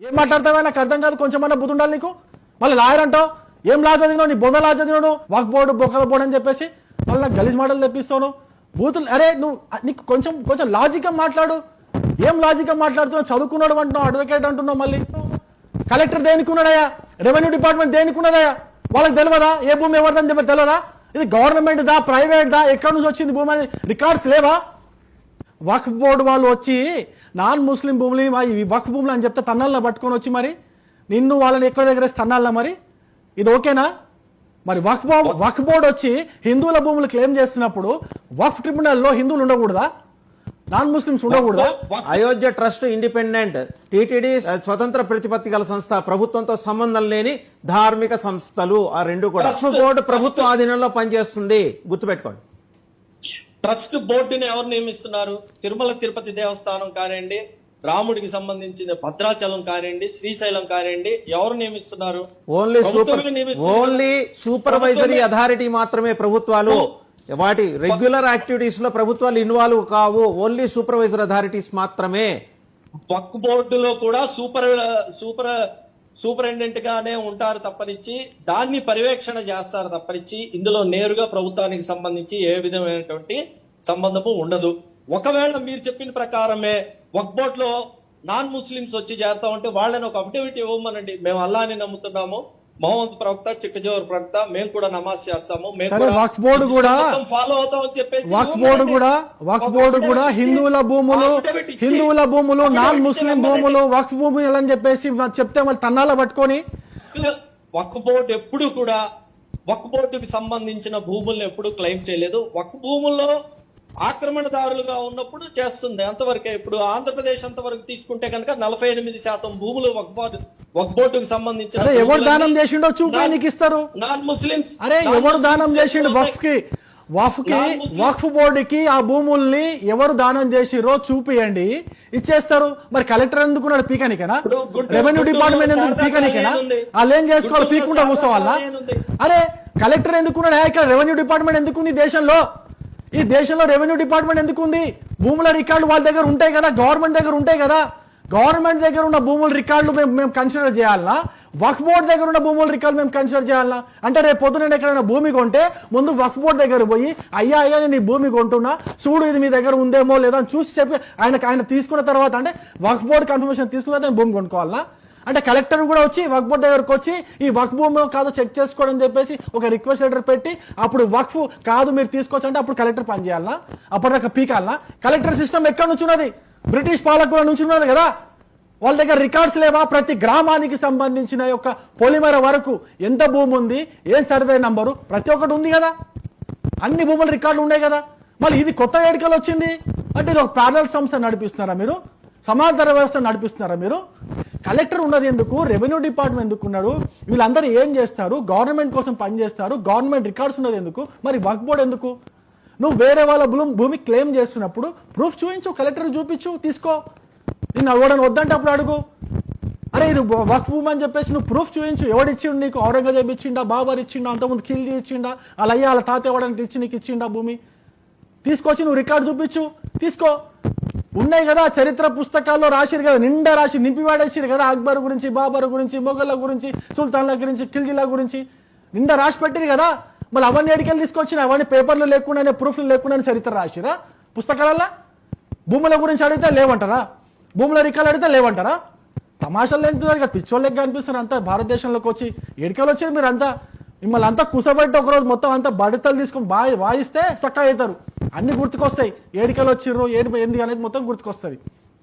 ఏం మాట్లాడతావా? నాకు అర్థం కాదు. కొంచెమన్నా బుద్ధి ఉండాలి నీకు? మళ్ళీ లాయర్ అంటావు. ఏం లా చదివినావు నీ బొంద లా చదివినాడు వాక్ బోర్డు బొక్కల బోర్డు అని చెప్పేసి మళ్ళీ నాకు గలీజ్ మాటలు తెప్పిస్తాను. బూతులు అరే నువ్వు నీకు కొంచెం కొంచెం లాజిక్గా మాట్లాడు. ఏం లాజిక్గా మాట్లాడుతున్నావు? చదువుకున్నాడు అంటున్నావు అడ్వకేట్ అంటున్నావు మళ్ళీ. కలెక్టర్ దేనికి రెవెన్యూ డిపార్ట్మెంట్ దేనికి వాళ్ళకి తెలియదా ఏ భూమి ఎవరిదని చెప్పి తెలియదా ఇది గవర్నమెంట్ దా ప్రైవేట్ దా ఎక్కడి నుంచి వచ్చింది భూమి అనేది? రికార్డ్స్ లేవా? వక్ఫ్ బోర్డు వాళ్ళు వచ్చి నాన్ ముస్లిం భూములు ఇవి వక్ఫ్ భూములు అని చెప్తే తన్నాల్లో పట్టుకొని వచ్చి మరి నిన్ను వాళ్ళని ఎక్కడ దగ్గర తన్నాలా మరి? ఇది ఓకేనా? మరి వక్ఫ్ బో- వక్ఫ్ బోర్డు వచ్చి హిందువుల భూములు క్లెయిమ్ చేస్తున్నప్పుడు వక్ఫ్ ట్రిబ్యునల్లో హిందువులు ఉండకూడదా? నాన్ ముస్లిమ్స్ ఉండకూడదా? అయోధ్య ట్రస్ట్ ఇండిపెండెంట్ టిటిడి స్వతంత్ర ప్రతిపత్తి గల సంస్థ ప్రభుత్వంతో సంబంధం లేని ధార్మిక సంస్థలు ఆ రెండు కూడా. బోర్డు ప్రభుత్వ ఆధీనంలో పనిచేస్తుంది. గుర్తుపెట్టుకోండి. ట్రస్ట్ బోర్డుని ఎవరు నియమిస్తున్నారు? తిరుమల తిరుపతి దేవస్థానం కానివ్వండి రాముడికి సంబంధించిన భద్రాచలం కానివ్వండి శ్రీశైలం కానివ్వండి ఎవరు నియమిస్తున్నారు? Only super only. Supervisory authority మాత్రమే ప్రభుత్వాలు. వాటి రెగ్యులర్ యాక్టివిటీస్లో ప్రభుత్వాలు ఇన్వాల్వ్ కావు. ఓన్లీ సూపర్వైజర్ అథారిటీస్ మాత్రమే. వక్ బోర్డులో కూడా సూపర్ సూపర్ సూపరింటెండెంట్ గానే ఉంటారు తప్పనిచ్చి దాన్ని పర్యవేక్షణ చేస్తారు తప్పనిచ్చి ఇందులో నేరుగా ప్రభుత్వానికి సంబంధించి ఏ విధమైనటువంటి సంబంధము ఉండదు. ఒకవేళ మీరు చెప్పిన ప్రకారమే వక్ బోర్డ్లో నాన్ ముస్లిమ్స్ వచ్చి చేస్తా ఉంటే వాళ్ళని ఒక అఫిడవిట్ ఇవ్వమనండి. మేము అల్లాని నమ్ముతున్నాము. మహమ్మద్ ప్రవక్త చిట్టజోర్ ప్రవక్త మేము కూడా నమాజ్ చేస్తాము వక్ఫ్ బోర్డు కూడా- ఫాలో అవుతాం అని చెప్పేసి వక్ఫ్. బోర్డు కూడా వక్ఫ్ బోర్డు కూడా హిందువుల భూములు హిందువుల భూములు నాన్ ముస్లిం భూములు వక్ఫ్ భూములు అని చెప్పేసి చెప్తే మళ్ళీ తన్నాల పట్టుకొని వక్ బోర్డు ఎప్పుడు కూడా వక్ బోర్డుకి సంబంధించిన భూములను ఎప్పుడు క్లెయిమ్ చేయలేదు వక్ భూముల్లో ఆక్రమణదారులుగా ఉన్నప్పుడు చేస్తుంది. అంతవరకే ఇప్పుడు ఆంధ్రప్రదేశ్ అంతవరకు తీసుకుంటే కనుక నలభై ఎనిమిది శాతం భూములు వక్ బోర్డు వక్ బోర్డుకి సంబంధించిన ఎవరు దానం చేసిండో చూపి నాన్- నీకు ఇస్తారు. నాన్ ముస్లిమ్స్ అరే ఎవరు దానం చేసిండు. వక్ఫ్కి వక్ఫ్కి వక్ఫ్ బోర్డుకి ఆ భూముల్ని ఎవరు దానం చేసిరో చూపియండి. ఇచ్చేస్తారు. మరి కలెక్టర్ ఎందుకున్నాడు పీకనికేనా? రెవెన్యూ డిపార్ట్మెంట్ ఎందుకు పీకనికేనా. వాళ్ళు ఏం చేసుకోవాలి శారదా కూర్చోవాలా. అరే కలెక్టర్ ఎందుకున్నాడు ఇక్కడ రెవెన్యూ డిపార్ట్మెంట్ ఎందుకుంది ఈ దేశంలో? ఈ దేశంలో రెవెన్యూ డిపార్ట్మెంట్ ఎందుకుంది? భూముల రికార్డు వాళ్ళ దగ్గర ఉంటాయి కదా గవర్నమెంట్ దగ్గర ఉంటాయి కదా. గవర్నమెంట్ దగ్గర ఉన్న భూముల రికార్డులు మేము మేము కన్సిడర్ చేయాలనా? వక్ఫ్ బోర్డ్ దగ్గర ఉన్న భూముల రికార్డు మేము కన్సిడర్ చేయాలనా? అంటే రేపు పొద్దున నేను ఎక్కడైనా భూమి కొంటే ముందు వక్ఫ్ బోర్డ్ దగ్గర పోయి అయ్యా అయ్యా నేను ఈ భూమి కొంటున్నా చూడు ఇది మీ దగ్గర ఉందేమో లేదో అని చూసి చెప్పి ఆయన ఆయన తీసుకున్న తర్వాత అంటే వక్ఫ్ బోర్డ్ కన్ఫర్మేషన్ తీసుకున్న తర్వాత భూమి కొనుక్కోవాలనా? అంటే కలెక్టర్ కూడా వచ్చి వక్ఫ్ బోర్డ్ దగ్గరకు వచ్చి ఈ వక్ఫ్ భూమి కాదో చెక్ చేసుకోవడం చెప్పేసి ఒక రిక్వెస్ట్ లెటర్ పెట్టి అప్పుడు వక్ఫ్ కాదు మీరు తీసుకోవచ్చు అంటే అప్పుడు కలెక్టర్ పని చేయాలనా అప్పటిదాకా పీకాలనా కలెక్టర్ సిస్టమ్ ఎక్కడి నుంచి ఉన్నది? బ్రిటిష్ పాలకుల నుంచి ఉన్నది కదా? వాళ్ళ దగ్గర రికార్డ్స్ లేవా? ప్రతి గ్రామానికి సంబంధించిన యొక్క పొలిమర వరకు ఎంత భూమి ఉంది? ఏ సర్వే నంబరు? ప్రతి ఒక్కటి ఉంది కదా. అన్ని భూముల రికార్డులు ఉన్నాయి కదా. మళ్ళీ ఇది కొత్త వేడుకలు వచ్చింది. అంటే ఇది ఒక ప్యారల్ సంస్థ నడిపిస్తున్నారా మీరు? సమాంతర వ్యవస్థ నడిపిస్తున్నారా మీరు? కలెక్టర్ ఉన్నది ఎందుకు? రెవెన్యూ డిపార్ట్మెంట్ ఎందుకు ఉన్నాడు? వీళ్ళందరూ ఏం చేస్తారు? గవర్నమెంట్ కోసం పనిచేస్తారు గవర్నమెంట్ రికార్డ్స్ ఉన్నది ఎందుకు? మరి వర్క్ బోర్డ్ ఎందుకు? నువ్వు వేరే వాళ్ళ భూమి భూమి క్లెయిమ్ చేస్తున్నప్పుడు ప్రూఫ్ చూపించు కలెక్టర్ చూపించు తీసుకో. నిన్ను అడగడం వద్దంటే అప్పుడు అడుగు. అరే ఇది వర్క్ భూమి అని చెప్పేసి నువ్వు ప్రూఫ్ చూపించు. ఎవడిచ్చిండు నీకు? ఔరంగజేబ్ ఇచ్చిండా? బాబర్ ఇచ్చిండా? అంతకుముందు ఖిల్జీ ఇచ్చిండా? అలా అయ్యా వాళ్ళ తాత ఎవడానికి ఇచ్చి నీకు ఇచ్చిండా భూమి? తీసుకొచ్చి నువ్వు రికార్డు చూపించు. తీసుకో. ఉన్నాయి కదా చరిత్ర పుస్తకాల్లో రాసిరు కదా నిండా రాసి నింపి వాడేసిరు కదా అక్బర్ గురించి బాబర్ గురించి మొఘళ్ళ గురించి సుల్తాన్ల గురించి ఖిల్జీల గురించి. నిండా రాసి పెట్టిరు కదా. మళ్ళీ అవన్నీ ఎడికలు తీసుకొచ్చిన అవన్నీ పేపర్లు లేకుండానే ప్రూఫ్లు లేకుండానే చరిత్ర రాసిరా? పుస్తకాలల్లో? భూముల గురించి అడిగితే లేవంటారా? భూముల రికాలు అడిగితే లేవంటారా? తమాషాలు ఎంతున్నారు కదా పిచ్చోళ్ళకి కనిపిస్తున్నారు అంతా. భారతదేశంలోకి వచ్చి ఎడికలు వచ్చేది మీరు అంతా మిమ్మల్ని అంతా కుసబెట్టి ఒకరోజు మొత్తం అంతా బడితలు తీసుకొని బాయి వాయిస్తే చక్కగా అవుతారు. అన్ని గుర్తుకొస్తాయి. ఏడికలు వచ్చిర్రు ఏడు ఏంది అనేది మొత్తం గుర్తుకొస్తుంది.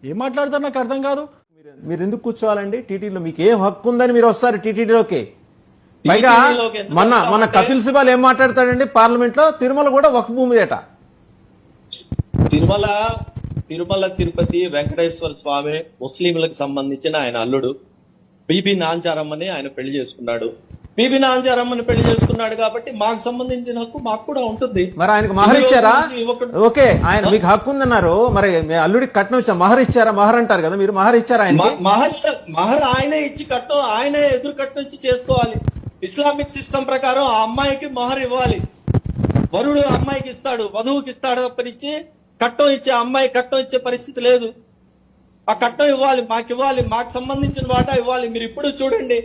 ఏం మాట్లాడతారు నాకు అర్థం కాదు. మీరు- మీరు ఎందుకు కూర్చోవాలండి? టీటీడీలో మీకు ఏం హక్కు ఉందని మీరు వస్తారు టీటీడీలోకి? పైగా ఎందుకు మొన్న మొన్న వస్తామంటే- కపిల్ సిబాల్ ఏం మాట్లాడతాడండి పార్లమెంట్లో తిరుమల కూడా వక్ఫ్ భూమి ఏట తిరుమల తిరుమల తిరుపతి వెంకటేశ్వర స్వామి ముస్లింలకు సంబంధించిన ఆయన అల్లుడు. బీబీ నాంచారమ్మని ఆయన పెళ్ళి చేసుకున్నాడు. బీబీ నాంచారమ్మని పెళ్ళి చేసుకున్నాడు కాబట్టి మాకు సంబంధించిన హక్కు మాకు కూడా ఉంటుంది. మరి ఆయనకు మహర్ ఇచ్చారా? ఓకే ఆయన మీకు హక్కు ఉందన్నారు. మరి అల్లుడికి కట్నం ఇచ్చా మహర్ ఇచ్చారా? మహర్ అంటారు కదా మీరు మహర్ ఇచ్చారా ఆయన మహర్ మహర్ ఆయనే ఇచ్చి కట్నం ఆయనే ఎదురు కట్నం ఇచ్చి చేసుకోవాలి. ఇస్లామిక్ సిస్టమ్ ప్రకారం ఆ అమ్మాయికి మహర్ ఇవ్వాలి. వరుడు అమ్మాయికి ఇస్తాడు వధువుకి ఇస్తాడు తప్పనిచ్చి కట్నం ఇచ్చే అమ్మాయి కట్నం ఇచ్చే పరిస్థితి లేదు. ఆ కట్నం ఇవ్వాలి మాకు ఇవ్వాలి మాకు సంబంధించిన వాటా ఇవ్వాలి. మీరు ఇప్పుడు చూడండి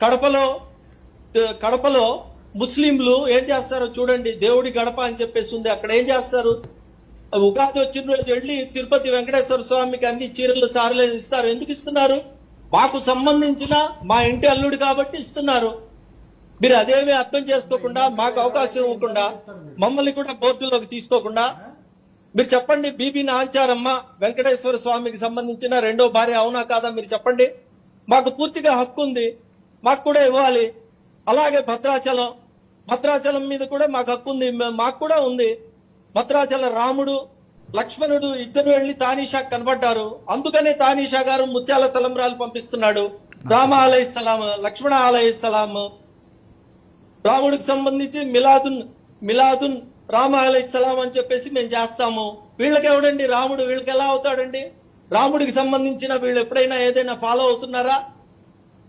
కడపలో కడపలో ముస్లింలు ఏం చేస్తారో చూడండి దేవుడి గడప అని చెప్పేసి ఉంది. అక్కడ ఏం చేస్తారు? ఉగాది వచ్చిన రోజు వెళ్ళి తిరుపతి వెంకటేశ్వర స్వామికి అన్ని చీరలు సారలు ఇస్తారు. ఎందుకు ఇస్తున్నారు? మాకు సంబంధించిన మా ఇంటి అల్లుడు కాబట్టి ఇస్తున్నారు. మీరు అదేమీ అర్థం చేసుకోకుండా మాకు అవకాశం ఇవ్వకుండా మమ్మల్ని కూడా బోర్డులోకి తీసుకోకుండా మీరు చెప్పండి బీబీ నాంచారమ్మ వెంకటేశ్వర స్వామికి సంబంధించిన రెండో భార్య అవునా కాదా మీరు చెప్పండి. మాకు పూర్తిగా హక్కు ఉంది. మాకు కూడా ఇవ్వాలి. అలాగే భద్రాచలం. భద్రాచలం మీద కూడా మాకు హక్కు ఉంది. మాకు కూడా ఉంది. భద్రాచల రాముడు లక్ష్మణుడు ఇద్దరు వెళ్ళి తానీషా కనబడ్డారు. అందుకనే తానీషా గారు ముత్యాల తలంబ్రాలు పంపిస్తున్నాడు. రామ ఆలయ సలాం లక్ష్మణ ఆలయ సలాం. రాముడికి సంబంధించి మిలాదున్ మిలాదున్ రామ అలైహిస్సలాం అని చెప్పేసి మేము చేస్తాము. వీళ్ళకి ఎవడండి? రాముడు వీళ్ళకి ఎలా అవుతాడండి? రాముడికి సంబంధించిన వీళ్ళు ఎప్పుడైనా ఏదైనా ఫాలో అవుతున్నారా?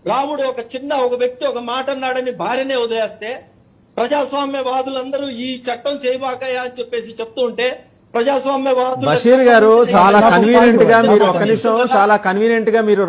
రాముడు ఒక చిన్న ఒక వ్యక్తి ఒక మాట అన్నాడని భార్యనే వదిలేస్తే ప్రజాస్వామ్యవాదులందరూ ఈ చట్టం చేయబాకయా అని చెప్పేసి చెప్తూ ఉంటే ప్రజాస్వామ్యవాదులకు బషీర్ గారు చాలా కన్వీనియంట్గా మీరు ఒక్క నిమిషం చాలా కన్వీనియంట్గా మీరు